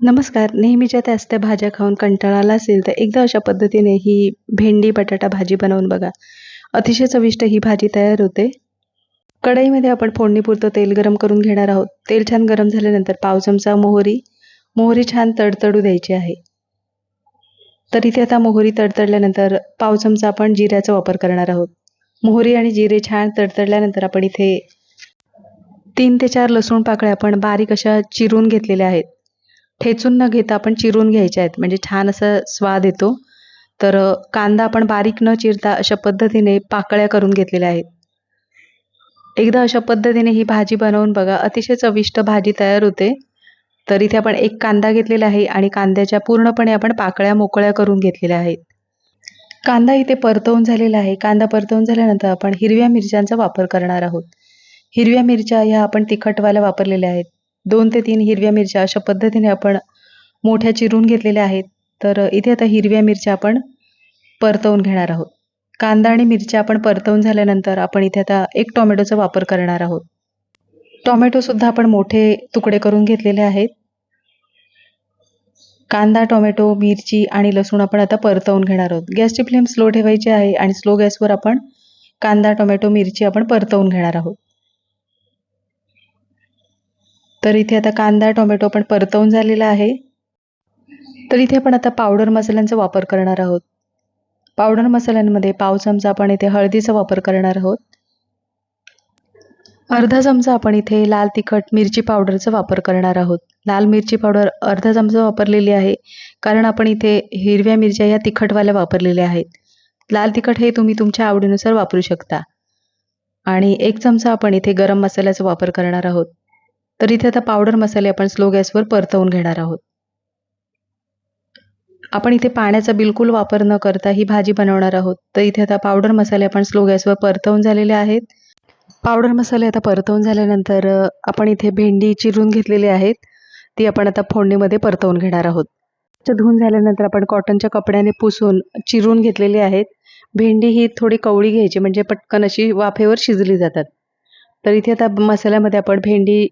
नमस्कार. नेहमीच्या त्याच त्या भाज्या खाऊन कंटाळा आला असेल तर एकदा अशा पद्धतीने ही भेंडी बटाटा भाजी बनवून बघा. अतिशय चविष्ट ही भाजी तयार होते. कढईमध्ये आपण फोडणीपुरतं तेल गरम करून घेणार आहोत. तेल छान गरम झाल्यानंतर पाव चमचा मोहरी. मोहरी छान तडतडू द्यायची आहे. तर इथे आता मोहरी तडतडल्यानंतर पाव चमचा आपण जिऱ्याचा वापर करणार आहोत. मोहरी आणि जिरे छान तडतडल्यानंतर आपण इथे तीन ते चार लसूण पाकळ्या आपण बारीक अशा चिरून घेतलेल्या आहेत. ठेचून न घेता आपण चिरून घ्यायच्या आहेत. म्हणजे छान असा स्वाद येतो. तर कांदा आपण बारीक न चिरता अशा पद्धतीने पाकळ्या करून घेतलेल्या आहेत. एकदा अशा पद्धतीने ही भाजी बनवून बघा. अतिशय चविष्ट भाजी तयार होते. तर इथे आपण एक कांदा घेतलेला आहे आणि कांद्याच्या पूर्णपणे आपण पाकळ्या मोकळ्या करून घेतलेल्या आहेत. कांदा इथे परतवून झालेला आहे. कांदा परतवून झाल्यानंतर आपण हिरव्या मिरच्यांचा वापर करणार आहोत. हिरव्या मिरच्या ह्या आपण तिखटवाल्या वापरलेल्या आहेत. दोन ते तीन हिरव्या मिरच्या अशा पद्धतीने आपण मोठ्या चिरून घेतलेल्या आहेत. तर इथे आता हिरव्या मिरच्या आपण परतवून घेणार आहोत. कांदा आणि मिरच्या आपण परतवून झाल्यानंतर आपण इथे आता एक टोमॅटोचा वापर करणार आहोत. टोमॅटोसुद्धा आपण मोठे तुकडे करून घेतलेले आहेत. कांदा टोमॅटो मिरची आणि लसूण आपण आता परतवून घेणार आहोत. गॅसची फ्लेम स्लो ठेवायची आहे आणि स्लो गॅसवर आपण कांदा टोमॅटो मिरची आपण परतवून घेणार आहोत. तर इथे आता कांदा टोमॅटो पण परतवून झालेला आहे. तर इथे आपण आता पावडर मसाल्यांचा वापर करणार आहोत. पावडर मसाल्यांमध्ये पाव चमचा आपण इथे हळदीचा वापर करणार आहोत. अर्धा चमचा आपण इथे लाल तिखट मिरची पावडरचा वापर करणार आहोत. लाल मिरची पावडर अर्धा चमचा वापरलेली आहे कारण आपण इथे हिरव्या मिरच्या या तिखटवाल्या वापरलेल्या आहेत. लाल तिखट हे तुम्ही तुमच्या आवडीनुसार वापरू शकता. आणि एक चमचा आपण इथे गरम मसाल्याचा वापर करणार आहोत. तर इथे आता पावडर मसाले आपण स्लो गॅसवर परतवून घेणार आहोत. आपण इथे पाण्याचा बिलकुल वापर न करता ही भाजी बनवणार आहोत. तर इथे आता पावडर मसाले आपण स्लो गॅसवर परतवून झालेले आहेत. पावडर मसाले आता परतवून झाल्यानंतर आपण इथे भेंडी चिरून घेतलेली आहेत. ती आपण आता फोडणीमध्ये परतवून घेणार आहोत. धुवून झाल्यानंतर आपण कॉटनच्या कपड्याने पुसून चिरून घेतलेली आहेत. भेंडी ही थोडी कवळी घ्यायची म्हणजे पटकन अशी वाफेवर शिजली जातात. तर इथे आता मसाल्यामध्ये आपण भेंडी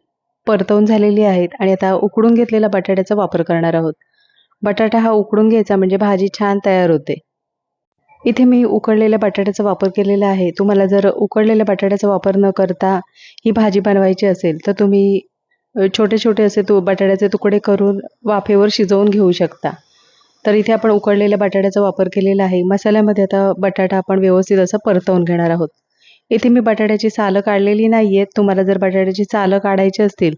परतवून झालेली आहेत आणि आता उकडून घेतलेला बटाट्याचा वापर करणार आहोत. बटाटा हा उकडून घ्यायचा म्हणजे भाजी छान तयार होते. इथे मी उकडलेल्या बटाट्याचा वापर केलेला आहे. तुम्हाला जर उकडलेल्या बटाट्याचा वापर न करता ही भाजी बनवायची असेल तर तुम्ही छोटे छोटे असे तू बटाट्याचे तुकडे करून वाफेवर शिजवून घेऊ शकता. तर इथे आपण उकडलेल्या बटाट्याचा वापर केलेला आहे. मसाल्यामध्ये आता बटाटा आपण व्यवस्थित असं परतवून घेणार आहोत. इथे मी बटाट्याची सालं काढलेली नाही आहेत तुम्हाला जर बटाट्याची सालं काढायची असतील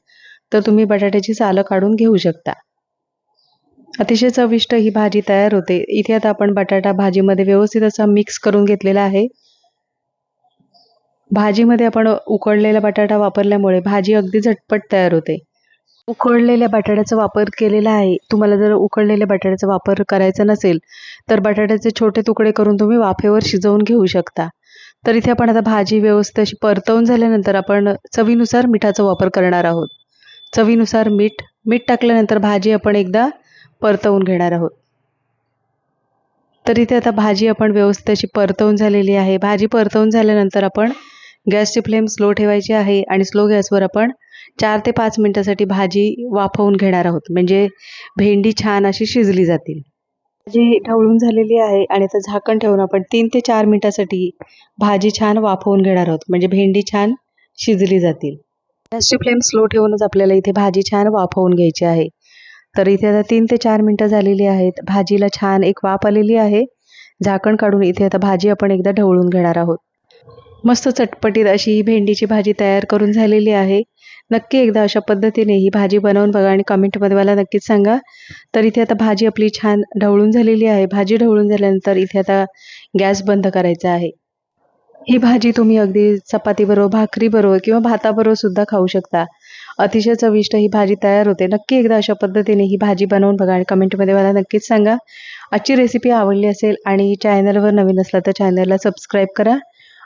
तर तुम्ही बटाट्याची सालं काढून घेऊ शकता. अतिशय चविष्ट ही भाजी तयार होते. इथे आता आपण बटाटा भाजीमध्ये व्यवस्थित असा मिक्स करून घेतलेला आहे. भाजीमध्ये आपण उकडलेला बटाटा वापरल्यामुळे भाजी अगदी झटपट तयार होते. उकडलेल्या बटाट्याचा वापर केलेला आहे. तुम्हाला जर उकडलेल्या बटाट्याचा वापर करायचा नसेल तर बटाट्याचे छोटे तुकडे करून तुम्ही वाफेवर शिजवून घेऊ शकता. तर इथे आपण आता भाजी व्यवस्थित अशी परतवून झाल्यानंतर आपण चवीनुसार मिठाचा वापर करणार आहोत. चवीनुसार मीठ मीठ टाकल्यानंतर भाजी आपण एकदा परतवून घेणार आहोत. तर इथे आता भाजी आपण व्यवस्थित अशी परतवून झालेली आहे. भाजी परतवून झाल्यानंतर आपण गॅसची फ्लेम स्लो ठेवायची आहे आणि स्लो गॅसवर आपण चार ते पाच मिनटासाठी भाजी वाफवून घेणार आहोत. म्हणजे भेंडी छान अशी शिजली जातील. भाजी ढवळून झालेली आहे आणि आता झाकण ठेवून आपण तीन ते चार मिनिटासाठी भाजी छान वाफवून घेणार आहोत. म्हणजे भेंडी छान शिजली जातील. गॅसची फ्लेम स्लो ठेवूनच आपल्याला इथे भाजी छान वाफवून घ्यायची आहे. तर इथे आता तीन ते चार मिनटं झालेली आहेत. भाजीला छान एक वाफ आलेली आहे. झाकण काढून इथे आता भाजी आपण एकदा ढवळून घेणार आहोत. मस्त चटपटीत अशी ही भेंडीची भाजी तयार करून झालेली आहे. नक्की एकदा अशा पद्धतीने ही भाजी बनवून बघा आणि कमेंटमध्ये मला नक्कीच सांगा. तर इथे आता भाजी आपली छान ढवळून झालेली आहे. भाजी ढवळून झाल्यानंतर इथे आता गॅस बंद करायचा आहे. ही भाजी तुम्ही अगदी चपातीबरोबर भाकरीबरोबर किंवा भाताबरोबर सुद्धा खाऊ शकता. अतिशय चविष्ट ही भाजी तयार होते. नक्की एकदा अशा पद्धतीने ही भाजी बनवून बघा आणि कमेंटमध्ये मला नक्कीच सांगा. आजची रेसिपी आवडली असेल आणि चॅनलवर नवीन असला तर चॅनलला सबस्क्राईब करा.